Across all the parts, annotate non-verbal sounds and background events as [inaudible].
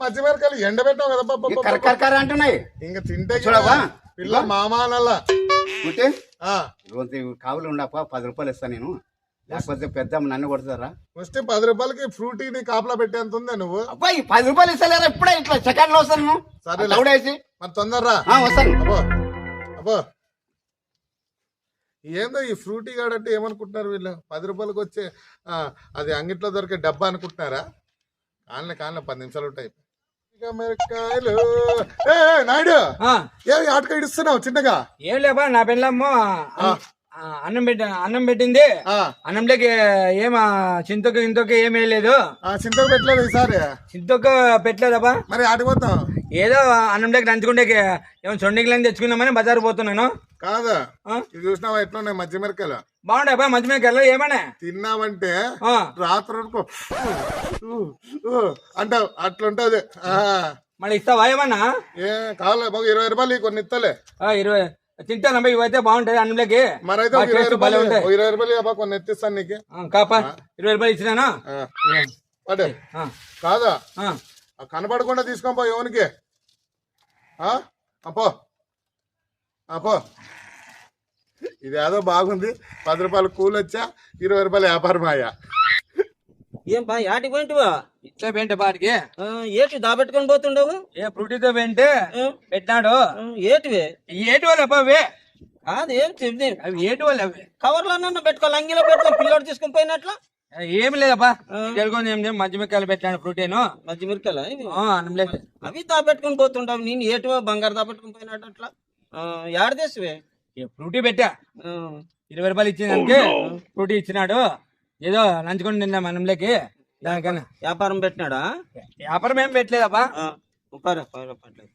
మధ్య మిరకాయలు ఎండబెట్టావు కదా పాప, పాప, పాప. కరకర అంటున్నాయి. ఇంకా తింటే చూడవా? పిల్ల ఉంటే రోజు కావులు ఉండప్ప పది రూపాయలు ఇస్తా నేను. లేకపోతే పెద్ద నన్ను కొడతారా వస్తే పది రూపాయలకి ఫ్రూటీ ని కాపలా పెట్టేంత ఉందా నువ్వు? అబ్బాయి పది రూపాయలు ఇస్తలేరా ఇప్పుడే? ఇట్లా సెకండ్లో వస్తాను సరేలే. లౌడేసి మరి తొందరరా. వస్తాను. అబ్బో. అబ్బో. ఏందో ఈ ఫ్రూటీ గాడంటే ఏమనుకుంటున్నారు వీళ్ళు? పది రూపాయలకి వచ్చే అది అంగిట్లో దొరికే డబ్బా అనుకుంటున్నారా? కాళ్ళ కాళ్ళ పది నిమిషాలు ఉంటాయి. ఏ నాయుడు ఆ, ఏ ఆటక ఇడుస్తున్నావు చిన్నగా? ఏం లేబా నా పెళ్ళమ్మ. ఆ. అన్నం పెట్టి అన్నం పెట్టింది. అన్నంలోకి ఏం చింతకు ఇంతకు ఏం వేయలేదు. ఆ, చింతకు పెట్టలేదు ఈసారి. చింతకు పెట్టలేదబ్బా. మరి ఆడిపోతాం ఏదో అన్నంలోకి నంచుకుంటే ఏమో చొండికి తెచ్చుకుందామని బజారు పోతున్నాను. కాదా. చూసినావా? ఎట్లున్నాయి? మధ్య మిరకాయలు బాగుండే అబ్బా మీద వెళ్ళ ఏమన్నా తిన్నామంటే రాత్రి వరకు అంటావు అట్లుంటది. మళ్ళీ ఇస్తావా ఏమన్నా? ఏ కావాలి ఇరవై రూపాయలు కొన్ని ఇస్తలే ఆ, ఇరవై తింటానబ్బా ఇవైతే బాగుంటాయి అన్నంలోకి. మరైతే ఇరవై రూపాయలు ఇరవై రూపాయలు ఇవ్వబా కొన్ని ఎత్తిస్తాను నీకు. ఆ, కాపా ఇరవై రూపాయలు ఇచ్చినానా? కాదా? కనపడకుండా తీసుకొని పో ఎవరికి ఆ? ఆ, పో. ఆ, పో. ఇది ఏదో బాగుంది. పది రూపాయలు కూలి వచ్చా ఇరవై రూపాయలు వ్యాపారం అయ్యా. ఏం బా యాటికి పోయింటివా? ఇట్లా పెంటే బాటికి ఆ, ఏటి దాబెట్టుకొని పోతుండవు? ఏ ఫ్రూటీతో పెంటే పెట్టినాడు? ఏటివి? ఏటి అవే? కాదు ఏం చెప్తే? అవి ఏటి వాళ్ళు అవి? కవర్లో నన్ను పెట్టుకోవాలి అంగిలో పెట్టుకో పిల్లోడు తీసుకొని పోయినట్లా? ఏమి లేదబ్బా. తెలుగుని ఏం లేదు మధ్య మిక్కలు పెట్టాను ప్రోటీన్ మధ్య మిరకల ఇవి అన్నం లేదు. అవి దాబెట్టుకొని పోతుండవు నేను ఏటివో బంగారు దాబెట్టుకొని పోయినట్టు అట్లా? యాడ దేశవే ఫ్రూటీ పెట్టా. ఇరవై రూపాయలు ఇచ్చిందానికి ఫ్రూటీ ఇచ్చినాడు. ఏదో నంచుకొని తిన్నాం అన్నంలోకి. దానికన్నా. వ్యాపారం పెట్టినాడా? వ్యాపారం ఏం పెట్టలేదబ్బా. పర్లే, పర్లేదు.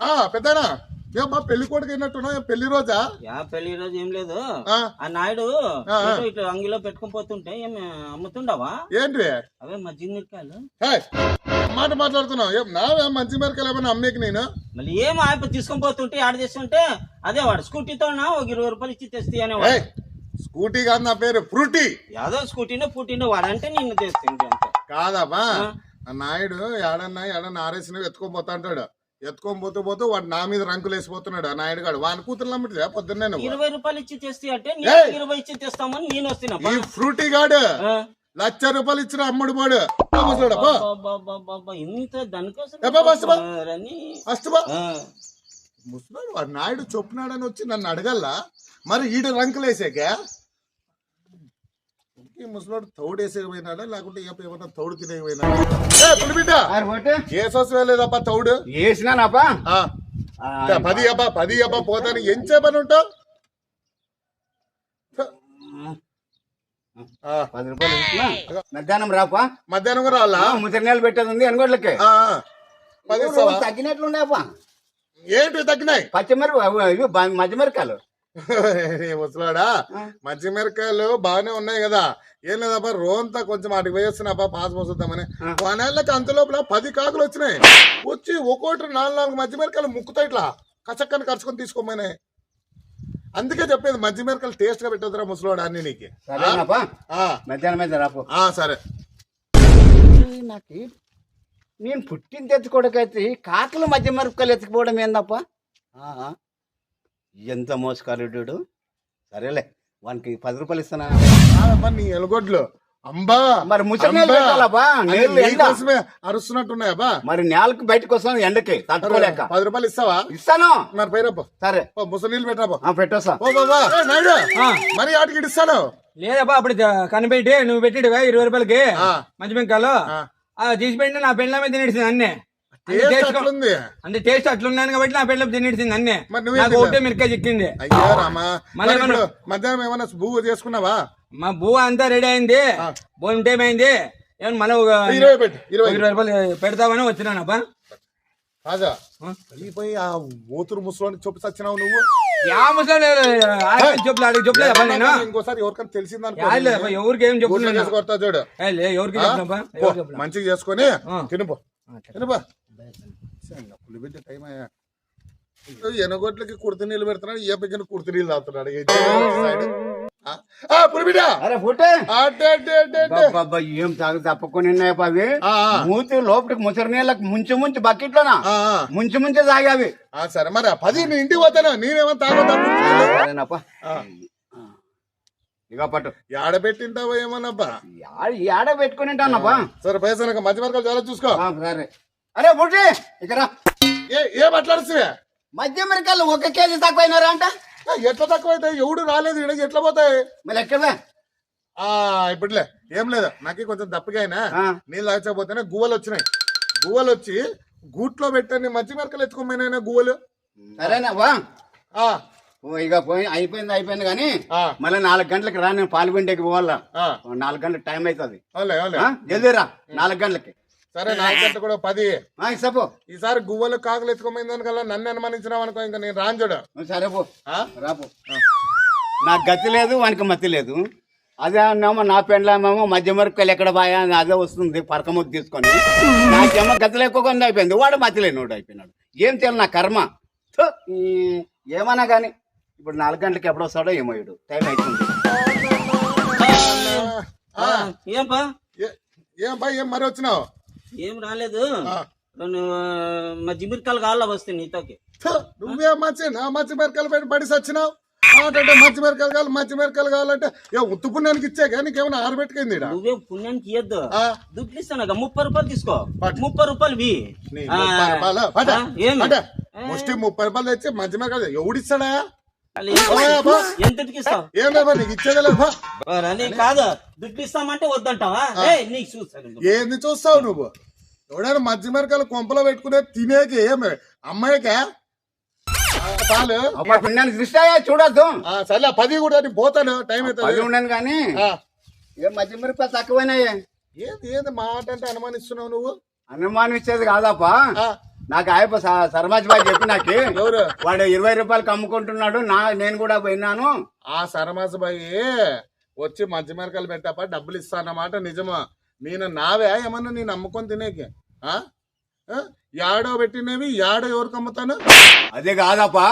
ఆ పెద్దనా ఏమ్మా పెళ్ళి కొడుకు అయినట్టున్నావు ఏం పెళ్ళి రోజా? యా పెళ్ళి రోజు ఏం లేదు. ఆ, నాయుడు ఇట్లా అంగిలో పెట్టుకొని పోతుంటే ఏమి అమ్ముతుండవా? ఏంటి అవే మజ్జిగ మిరకాయలు మాట మాట్లాడుతున్నావు. ఏం నావే మంచి మిరకాయలు ఏమన్నా అమ్మేకి నేను? మళ్ళీ ఏం ఆయన తీసుకొని పోతుంటే ఆడ చేస్తుంటే అదే వాడు స్కూటీతో ఒక ఇరవై రూపాయలు ఇచ్చి తెస్తి అనేవాడు. స్కూటీ కాదు నా పేరు ఫ్రూటీ. యాదో స్కూటీనో పూటీనో వాడంటే నిన్ను తెస్తుంది అంతే. కాదమ్మా ఆ? నాయుడు ఏడన్నా ఏడన్నా ఆరేసిన ఎత్తుకొని పోతా అంటాడు. ఎత్తుకొని పోతూ పోతూ వాడు నా మీద రంకులు వేసిపోతున్నాడు ఆ నాయుడు గాడు. వాని కూతురు నమ్మితే పొద్దున్నే నువ్వు. ఇరవై రూపాయలు ఇచ్చి తెస్తి అంటే ఇరవై ఇచ్చి తెస్తామని నేను వస్తున్నా. ఈ ఫ్రూటీ గాడు లక్ష రూపాయలు ఇచ్చిన అమ్ముడు పోడు ఇంత దానికోసం ఏ ముసలాడు వాడు నాయుడు చొప్పునాడని వచ్చి నన్ను అడగల్లా? మరి ఈడ రంకులు వేసాక ఈ ముసలాడు తౌడు వేసేకపోయినాడా లేకుంటే ఏమన్నా తౌడు తినేకపోయినాడా ఏసోస్ వేలేదప్పా తౌడు? వేసినానప్పా పది అబ్బా పది అబ్బా పోతాను. ఏం చేయమని ఉంటావు? ఆ, పది రూపాయలు మధ్యాహ్నం రాపా? మధ్యాహ్నం కూడా రావాలా? ముసరి నెలలు పెట్టేది ఉంది ఇస్తావా? తగ్గినట్లుండేపా ఏంటి తగ్గినాయి? పచ్చిమిరప ఇవి బ- మధ్య మిరకాయలు [laughs] ఏ ముసలాడా? మధ్య మిరకాయలు బాగానే ఉన్నాయి కదా. ఏం లేదబ్బా రోంతా కొంచెం వాటికి వేస్తున్నాపా పాస్ పోసుద్దామని. కొనేళ్ళకి అంత లోపల పది కాకులు వచ్చినాయి. వచ్చి ఒక్కోటి నాలుగు నాలుగు మధ్య మిరకాయలు ముక్కుతాయి ఇట్లా. కచక్కని కరుచుకొని తీసుకోమని. అందుకే చెప్పేది మధ్య మిరకాయలు టేస్ట్గా పెట్టొద్దురా ముసలోడా అన్ని నీకు. సరేనాపా ఆ, మధ్యాహ్నం మీద రాపు. ఆ, సరే. నాకు నేను పుట్టిన తెచ్చుకోవడాకైతే కాకులు మధ్య మిరపకాయలు ఎత్తుకుపోవడం ఏందప్ప? ఆ, ఎంత మోసకారుడు సరేలే వానికి పది రూపాయలు ఇస్తానా? నీ ఎలగొడ్లు. అంబా మరి. నీకోసమే అరుస్తున్నట్టున్నాయబ్బా. మరి నేలకు బయటకు వస్తాను ఎండకి తట్టుకోలేక. పది రూపాయలు ఇస్తావా? ఇస్తాను. మరి పైరప్ప సరే. ముసలి నీళ్ళు పెట్టరాపో ఆ, పెట్టొస్తా. ఓ బాబా ఏ, నాయుడు. మరి ఆటికి ఇస్తాను లేదబ్బా అప్పుడు కనిపెట్టి నువ్వు పెట్టిడుగా ఇరవై రూపాయలకి ఆ. మంచి. ఆ. తీసి పెట్టిన నా పెళ్ళ మీద తినేసింది అన్నే. అంటే టేస్ట్ అట్లున్నాను కాబట్టి నా పెళ్ళ తినేసింది అన్నే. నాకు? ఒకటే మిరకాయ చిక్కింది. మధ్యాహ్నం ఏమన్నా బువ్వ చేసుకున్నావా? మా బువ్వ అంతా రెడీ అయింది. భోజనం టైం అయింది. ఏమన్నా మళ్ళీ ఇరవై రూపాయలు పెడతామని వచ్చినానబ్బా. కాదా పోయి ఆ మూతురు ముసలోని చెప్పు సచ్చినావు నువ్వు? యా ముసలి చెప్పులు అడిగి చెప్పలేదబ్బా నేను ఇంకోసారి ఎవరికైనా ఎవరికి ఏం చూడు. ఎవరికి. మంచిగా చేసుకొని. తినుపో టైం అయ్యా. ఎనగొట్లకి కుర్తి నీళ్ళు పెడుతున్నాడు ఏ పక్కన కుర్తి నీళ్ళు తాగుతున్నాడు. ఏ తాగు అవి. ఆ. మూతి లోపలికి ముసరి నీళ్ళకి ముంచి ముంచి బకెట్లోనా? ఆ, ఆ. ముంచి ముంచి తాగావి సరే మరి పది ఇంటికి పోతాను? నేనేమో ఇక పట్టు. పెట్టుకుని ఉంటానప్పా? సరే పైసా మధ్య వరకు చాలా చూసుకో. సరే. అరే ఇక్కడ. ఏ ఏ మాట్లాడుతువే మధ్య మిరకాయలు ఒక కేజీ తక్కువైనారా అంట ఎట్లా తక్కువ అవుతాయి ఎవడు రాలేదు ఈడ ఎట్లా పోతాయి? మరి ఎక్కడే ఆ ఇప్పుడులే ఏం లేదు. నాకు కొంచెం దప్పగా అయినా. నీళ్ళు తాగకపోతేనే గువ్వలు వచ్చినాయి. గువ్వలు వచ్చి గూట్లో పెట్టని మధ్య మెరకలు ఎత్తుకోమైనా గువ్వలు? ఆ. ఓ, ఇక పోయి అయిపోయింది అయిపోయింది కానీ మళ్ళీ నాలుగు గంటలకి రా నేను పాల్గొండేకి పోవాలా. నాలుగు గంటలకు టైం అవుతుంది. అవునులే అవునులే. ఆ, జల్దీ రా నాలుగు గంటలకి. సరే గంటలు కూడా పది. ఆ, ఇసపో ఈసారి గువ్వలు కాకులు ఎత్తుకోమైందని కల్లా నన్ను అనుమానించినావు అనుకో ఇంకా నేను రాను చూడు. సరే పో. ఆ? రాపో నాకు గతి లేదు వానికి మతి లేదు. అదే అన్నామో నా పెండ్లామేమో మధ్య మరకలు ఎక్కడ బాయా అదే వస్తుంది పరకముద్దు తీసుకొని. నాకేమో గతి లేకుండా అయిపోయింది వాడు మతి లేనివాడు అయిపోయినాడు. ఏం తెలియదు నా కర్మ? ఏమన్నా కానీ ఇప్పుడు నాలుగు గంటలకు ఎప్పుడు వస్తాడో ఏమో వీడు. టైం అవుతుంది పా? ఏ- ఏం బా ఏం మరి వచ్చినావు? ఏం రాలేదు. మా జిమిరికాయలు కావాలా వస్తాయి నీతోకి. నువ్వే మచ్చి నా మచ్చి మిరకలు పెట్టి పడి సచ్చినావు. అంటే మచ్చి మిరకలు కావాలి మచ్చి మిరకలు కావాలంటే ఏ ఉత్తు పుణ్యానికి ఇచ్చా కానీ నీకేమైనా ఆరబెట్టుకుంది? నువ్వే పుణ్యానికి ఇయ్యద్దు. దుడ్లు ఇస్తాను ముప్పై రూపాయలు తీసుకో. ముప్పై రూపాయలు ముప్పై రూపాయలు. ముష్టి ముప్పై రూపాయలు తెచ్చి మంచి మిరకలు ఎవడిస్తాడా? ఎంతటికి ఇస్తావు నీకు కాదు ఇస్తామంటే వద్దంటావా? నీకు చూస్తాను ఏంది చూస్తావు నువ్వు? ఎవడైనా మధ్య మిరకలు కొంపలో పెట్టుకునే తినేకి ఏమి అమ్మాయికా? దృష్టి చూడొద్దు. ఆ, సర్లే పది కూడా నేను పోతాను. టైం అవుతుంది. ఉండను కానీ ఏం మధ్య మిరపకాయలు తక్కువైనాయి? ఏంది ఏంది మాట అంటే అనుమానిస్తున్నావు నువ్వు? అనుమానం ఇచ్చేది కాదప్పా. ఆ, నాకు ఆయప్ప సర్మాజ్ బాయ్ చెప్పి నాకు ఎవరు? వాడు ఇరవై రూపాయలకి అమ్ముకుంటున్నాడు నా నేను కూడా పోయినాను. ఆ సరమాస బాయి వచ్చి మధ్య మిరకలు పెట్టాప డబ్బులు ఇస్తానమాట నిజమా? నేను నావే ఏమన్నా నేను అమ్ముకొని తినేకి? ఆ? ఆ? యాడో పెట్టినవి యాడో ఎవరికి అమ్ముతాను అదే కాదప్పా.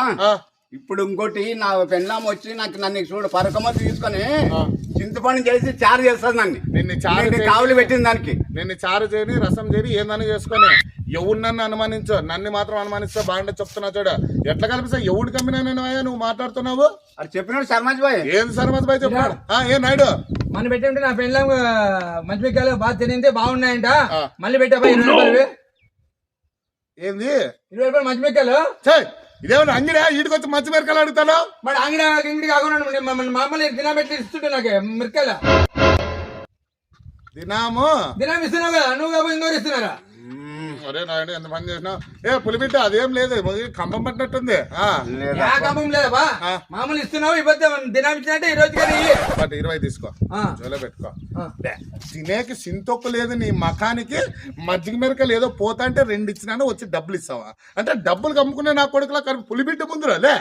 ఇప్పుడు ఇంకోటి నా పెళ్ళాం వచ్చి నాకు నన్ను చూడు పరకమతి తీసుకొని. చింతపండు చేసి చారు చేస్తుంది నన్ను. నిన్ను చారు కావులు పెట్టింది దానికి. నిన్ను చారు చేయని రసం చేయని ఏందని చేసుకొని ఎవడు నన్ను అనుమానించు నన్ను మాత్రం అనుమానిస్తే బాగుంటే చెప్తున్నా చూడ. ఎట్లా కల్పిస్తా ఎవడు కమ్మినా నేను అయ్యా నువ్వు మాట్లాడుతున్నావు? అది చెప్పినాడు సర్మాజ్ బాయ్. ఏంది సరమతి బాయ్ చెప్పాడు ఆ, ఏ నాయుడు? మన పెట్టింటే నా పెళ్ళం మంచి మిరకాయలు బాగా తినింది బాగున్నాయంట. మళ్ళీ ఇరవై రూపాయలు ఏంది? ఇరవై రూపాయలు మంచి మిరకాయలు ఛే, ఇదేమన్నా అంగిడా? ఈడికి వచ్చి మంచి మిరకలు అడుగుతాను? మరి అంగడి ఇంగిడి కాకుండా మమ్మల్ని మామూలు దినబెట్టి ఇస్తుంటే నాకు మిరకాయలు? దినాము. దినం ఇస్తున్నావు కదా నువ్వు ఇంకోరు ఇస్తున్నారా? ఒరే నాయుడు ఎంత పని చేసినావు? ఏ పులిబిడ్డ అదేం లేదు కంపం పట్టినట్టుంది. లేదా? ఆ. మామూలు ఇస్తున్నావు ఇబ్బంది దినం ఇచ్చినట్టే ఈ రోజు కానీ ఇయ్యి. బట్ ఇరవై తీసుకో. జోలో పెట్టుకో. తినేకి సింతొక్కు లేదు నీ మకానికి మజ్జిగ మిరకలు ఏదో పోతా అంటే రెండు ఇచ్చినాను వచ్చి డబ్బులు ఇస్తావా? అంటే డబ్బులు కమ్ముకునే నా కొడుకులా కానీ పులిబిడ్డ ముందురా లే.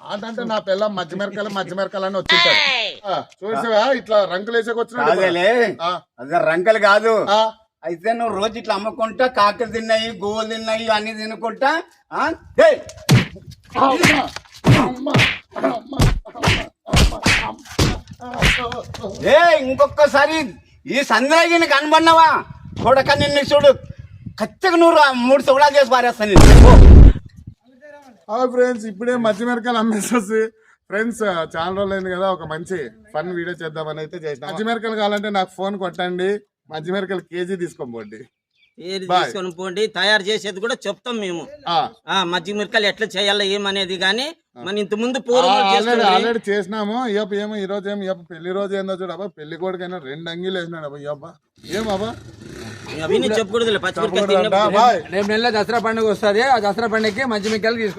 అంటే నా పిల్ల మధ్య మిరకలు మధ్య మిరకలు అని వచ్చింటాడు ఆ, చూసావా ఇట్లా రంకులు వేసేకి అదే రంకలు కాదు. ఆ, అయితే నువ్వు రోజు ఇట్లా అమ్ముకుంటా కాకలు తిన్నాయి గోవులు తిన్నాయి అన్ని తినుకుంటా ఆ? ఏయ్! ఏ ఇంకొకసారి ఈ సంద్రాగిని కనబడినావా? చూడక నిన్ను చూడు. కచ్చగా నువ్వు మూడు సౌడా చేసి పారేస్తాను. ఫ్రెండ్స్ ఇప్పుడే మధ్య మిరకాయలు అమ్మేసేసి ఫ్రెండ్స్ చాలా రోజులు అయింది కదా ఒక మంచి ఫన్ వీడియో చేద్దామని అయితే చేసిన. మధ్య మిరకాయలు కావాలంటే నాకు ఫోన్ కొట్టండి మధ్య మిరకాయలు కేజీ తీసుకోండి ఏది బాయ్. తీసుకొని పోండి తయారు చేసేది కూడా చెప్తాం మేము. ఆ, ఆ మజ్జిగ మిరకాయలు ఎట్లా చేయాలో ఏమనేది కానీ మన ఇంత ముందు పూర్వం ఆల్రెడీ చేసినాము. ఇయ్యప్ప ఏమో ఈ రోజు ఏమో పెళ్ళి రోజు ఏందో చూడబ్బా పెళ్ళి కొడుకైనా రెండు అంగీలు వేసినాడు అబ్బా ఇయ్యప్ప ఏమబ్బా అవన్నీ రేపు నెలలో దసరా పండుగ వస్తుంది. ఆ దసరా పండుగకి మంచి మిరకాయలు తీసుకో